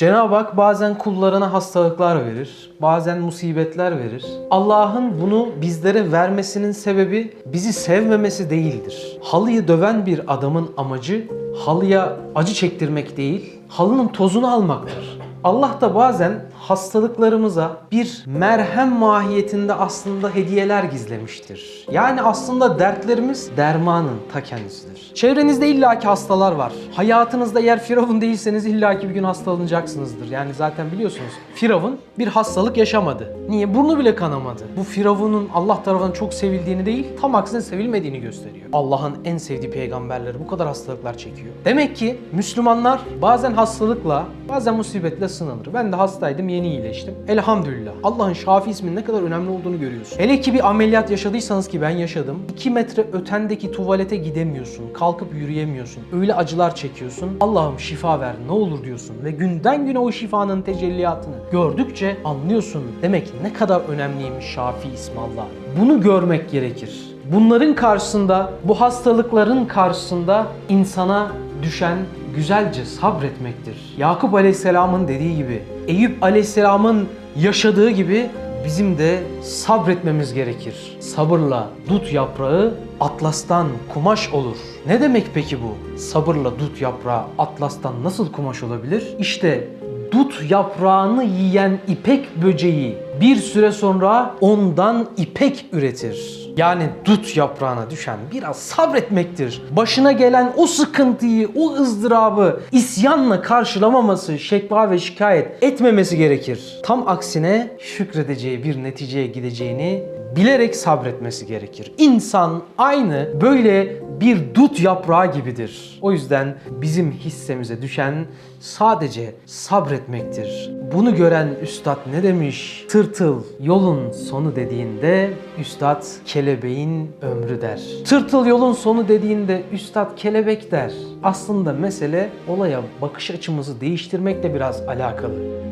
Cenab-ı Hak bazen kullarına hastalıklar verir, bazen musibetler verir. Allah'ın bunu bizlere vermesinin sebebi bizi sevmemesi değildir. Halıyı döven bir adamın amacı halıya acı çektirmek değil, halının tozunu almaktır. Allah da bazen hastalıklarımıza bir merhem mahiyetinde aslında hediyeler gizlemiştir. Yani aslında dertlerimiz dermanın ta kendisidir. Çevrenizde illaki hastalar var. Hayatınızda yer Firavun değilseniz illaki bir gün hastalanacaksınızdır. Yani zaten biliyorsunuz Firavun bir hastalık yaşamadı. Niye? Burnu bile kanamadı. Bu Firavun'un Allah tarafından çok sevildiğini değil, tam aksine sevilmediğini gösteriyor. Allah'ın en sevdiği peygamberleri bu kadar hastalıklar çekiyor. Demek ki Müslümanlar bazen hastalıkla, bazen musibetle sınanır. Ben de hastaydım, yeni iyileştim. Elhamdülillah. Allah'ın Şafi isminin ne kadar önemli olduğunu görüyorsun. Hele ki bir ameliyat yaşadıysanız ki ben yaşadım. 2 metre ötendeki tuvalete gidemiyorsun. Kalkıp yürüyemiyorsun. Öyle acılar çekiyorsun. Allah'ım şifa ver ne olur diyorsun. Ve günden güne o şifanın tecelliyatını gördükçe anlıyorsun. Demek ne kadar önemliymiş Şafi ismi Allah. Bunu görmek gerekir. Bunların karşısında, bu hastalıkların karşısında insana düşen güzelce sabretmektir. Yakup Aleyhisselam'ın dediği gibi, Eyüp Aleyhisselam'ın yaşadığı gibi bizim de sabretmemiz gerekir. Sabırla dut yaprağı atlastan kumaş olur. Ne demek peki bu? Sabırla dut yaprağı atlastan nasıl kumaş olabilir? İşte dut yaprağını yiyen ipek böceği bir süre sonra ondan ipek üretir. Yani dut yaprağına düşen biraz sabretmektir. Başına gelen o sıkıntıyı, o ızdırabı isyanla karşılamaması, şekva ve şikayet etmemesi gerekir. Tam aksine şükredeceği bir neticeye gideceğini bilerek sabretmesi gerekir. İnsan aynı böyle bir dut yaprağı gibidir. O yüzden bizim hissemize düşen sadece sabretmektir. Bunu gören üstad ne demiş? Tırtıl yolun sonu dediğinde üstad kelebeğin ömrü der. Tırtıl yolun sonu dediğinde üstad kelebek der. Aslında mesele olaya bakış açımızı değiştirmekle biraz alakalı.